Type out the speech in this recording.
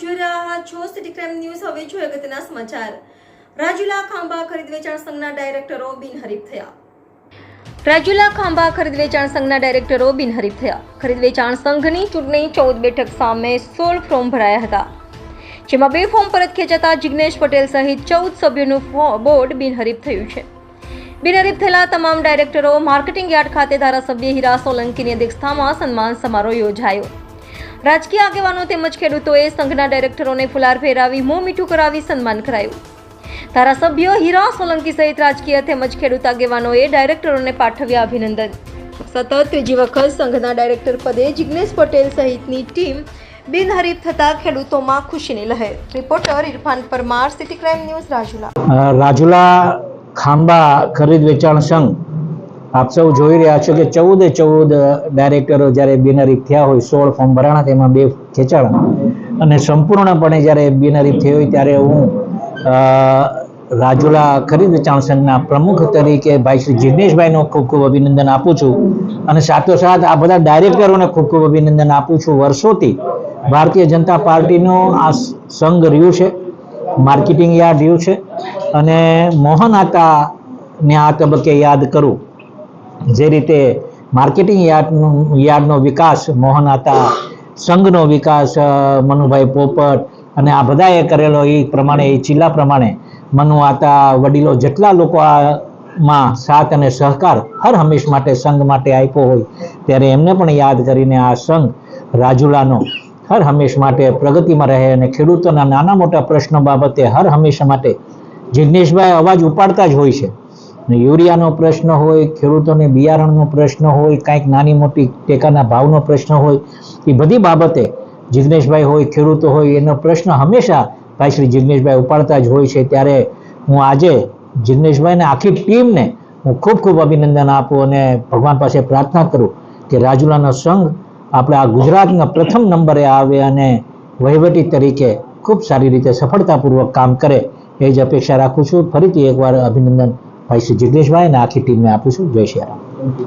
Crime news હવે જોઈએ અગત્યના સમાચાર. રાજુલા ખાંભા ખરીદ વેચાણ સંઘના ડાયરેક્ટરો બિનહરીફ થયા. રાજુલા ખાંભા ખરીદ વેચાણ સંઘના ડાયરેક્ટરો બિનહરીફ થયા. ખરીદ વેચાણ સંઘની ચૂંટણી ચૌદ બેઠક સામે સોળ ફોર્મ ભરાયા હતા. જેમાં બે ફોર્મ પરત ખેંચાતા જિગ્નેશ પટેલ સહિત ચૌદ સભ્યોનું બોર્ડ બિનહરીફ થયું છે. બિનહરીફ થયેલા તમામ ડાયરેક્ટરો માર્કેટિંગ યાર્ડ ખાતે ધારાસભ્ય હીરા સોલંકીની અધ્યક્ષતામાં સન્માન સમારોહ યોજાયો. રાજકીય આગેવાનો તેમજ ખેડૂતોએ સંઘના ડાયરેક્ટરોને ફુલાર ફેરાવી મોં મીઠું કરાવી સન્માન કરાયું. ધારાસભ્ય હીરા સોલંકી સહિત રાજકીય તેમજ ખેડૂત આગેવાનોએ ડાયરેક્ટરોને પાઠવ્યા અભિનંદન. સતત ત્રીજી વખત સંઘના ડાયરેક્ટર પદે જિગ્નેશ પટેલ સહિતની ટીમ બિનહરીફ થતા ખેડૂતોમાં ખુશીની લહેર. Reporter Irfan Parmar, city crime news Rajula. Rajula Khamba ખરીદ વેચાણ સંઘ આપ સૌ જોઈ રહ્યા છો કે ચૌદે ચૌદ ડાયરેક્ટરો જ્યારે બિનહરીફ થયા હોય, સોળ ફોર્મ ભરાણા તેમાં બે ખેંચાણા. અને સંપૂર્ણપણે જ્યારે બિનહરીફ થઈ હોય, ત્યારે હું રાજુલા ખરીદ વેચાણ પ્રમુખ તરીકે ભાઈ શ્રી જિગ્નેશભાઈનો ખૂબ ખૂબ અભિનંદન આપું છું. અને સાથોસાથ આ બધા ડાયરેક્ટરોને ખૂબ ખૂબ અભિનંદન આપું છું. વર્ષોથી ભારતીય જનતા પાર્ટીનો આ સંઘ રહ્યું છે, માર્કેટિંગ યાર્ડ રહ્યું છે. અને મોહન આતાને આ તબક્કે યાદ કરું. જે રીતે માર્કેટિંગ યાર્ડનું યાર્ડનો વિકાસ મોહન આતા સંઘનો વિકાસ મનુભાઈ પોપટ અને આ બધાએ કરેલો એ પ્રમાણે, એ જિલ્લા પ્રમાણે મનુ આતા વડીલો જેટલા લોકો આમાં સાથ અને સહકાર હર હંમેશ માટે સંઘ માટે આપ્યો હોય, ત્યારે એમને પણ યાદ કરીને આ સંઘ રાજુલાનો હર હંમેશ માટે પ્રગતિમાં રહે અને ખેડૂતોના નાના મોટા પ્રશ્નો બાબતે હર હંમેશા માટે જિગ્નેશભાઈ અવાજ ઉપાડતા જ હોય છે. યુરિયાનો પ્રશ્ન હોય, ખેડૂતોને બિયારણનો પ્રશ્ન હોય, કાંઈક નાની મોટી ટેકાના ભાવનો પ્રશ્ન હોય, એ બધી બાબતે જિજ્ઞેશભાઈ હોય, ખેડૂતો હોય, એનો પ્રશ્ન હંમેશા ભાઈ શ્રી જિજ્ઞેશભાઈ ઉપાડતા જ હોય છે. ત્યારે હું આજે જિજ્ઞેશભાઈને આખી ટીમને હું ખૂબ ખૂબ અભિનંદન આપું અને ભગવાન પાસે પ્રાર્થના કરું કે રાજુલાનો સંઘ આપણે આ ગુજરાતના પ્રથમ નંબરે આવે અને વહીવટી તરીકે ખૂબ સારી રીતે સફળતાપૂર્વક કામ કરે, એ જ અપેક્ષા રાખું છું. ફરીથી એકવાર અભિનંદન ભાઈ શ્રી જગદીશભાઈ અને આખી ટીમને આપું છું. જય શ્રી રામ.